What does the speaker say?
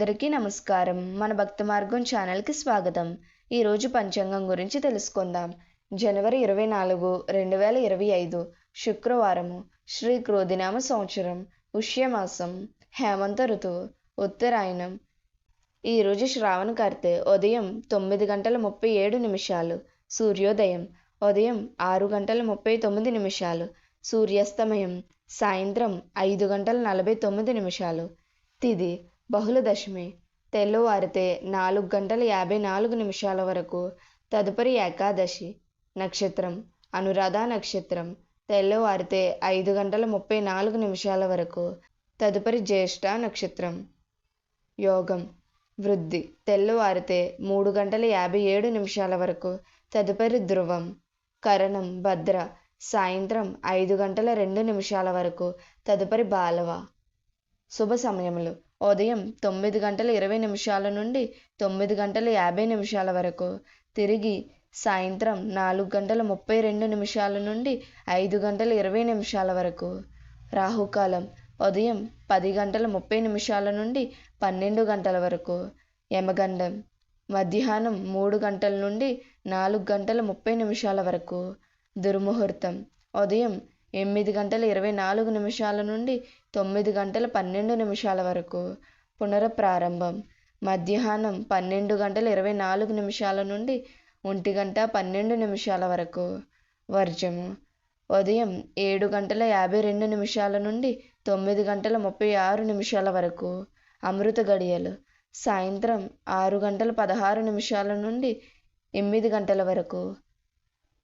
అందరికీ నమస్కారం. మన భక్తి మార్గం ఛానల్కి స్వాగతం. ఈరోజు పంచాంగం గురించి తెలుసుకుందాం. జనవరి ఇరవై నాలుగు రెండు వేల ఇరవై ఐదు శుక్రవారము శ్రీ క్రోధినామ సంవత్సరం ఉష్యమాసం హేమంత ఋతువు ఉత్తరాయణం. ఈరోజు శ్రావణ కార్తె ఉదయం తొమ్మిది గంటల ముప్పై ఏడు నిమిషాలు సూర్యోదయం ఉదయం ఆరు గంటల ముప్పై తొమ్మిది నిమిషాలు సూర్యాస్తమయం సాయంత్రం ఐదు గంటల నలభై తొమ్మిది నిమిషాలు. తిది బహుళ దశమి తెల్లవారితే నాలుగు గంటల యాభై నాలుగు నిమిషాల వరకు తదుపరి ఏకాదశి నక్షత్రం అనురాధ నక్షత్రం. తెల్లవారితే ఐదు గంటల ముప్పై నాలుగు నిమిషాల వరకు తదుపరి జ్యేష్ఠ నక్షత్రం. యోగం. వృద్ధి. తెల్లవారితే మూడు గంటల యాభై ఏడు నిమిషాల వరకు తదుపరి ధ్రువం. కరణం. భద్ర. సాయంత్రం ఐదు గంటల రెండు నిమిషాల వరకు తదుపరి బాలవ. శుభ సమయములు. ఉదయం తొమ్మిది గంటల ఇరవై నిమిషాల నుండి తొమ్మిది గంటల యాభై నిమిషాల వరకు. తిరిగి సాయంత్రం నాలుగు గంటల ముప్పై రెండు నిమిషాల నుండి ఐదు గంటల ఇరవై నిమిషాల వరకు. రాహుకాలం ఉదయం పది గంటల ముప్పై నిమిషాల నుండి పన్నెండు గంటల వరకు. యమగండం మధ్యాహ్నం మూడు గంటల నుండి నాలుగు గంటల ముప్పై నిమిషాల వరకు. దుర్ముహూర్తం ఉదయం ఎనిమిది గంటల ఇరవై నాలుగు నిమిషాల నుండి తొమ్మిది గంటల పన్నెండు నిమిషాల వరకు. పునరప్రారంభం మధ్యాహ్నం పన్నెండు గంటల ఇరవై నాలుగు నిమిషాల నుండి ఒంటి గంట పన్నెండు నిమిషాల వరకు. వర్జము ఉదయం ఏడు గంటల యాభై రెండు నిమిషాల నుండి తొమ్మిది గంటల ముప్పై ఆరు నిమిషాల వరకు. అమృత గడియలు. సాయంత్రం ఆరు గంటల పదహారు నిమిషాల నుండి ఎనిమిది గంటల వరకు.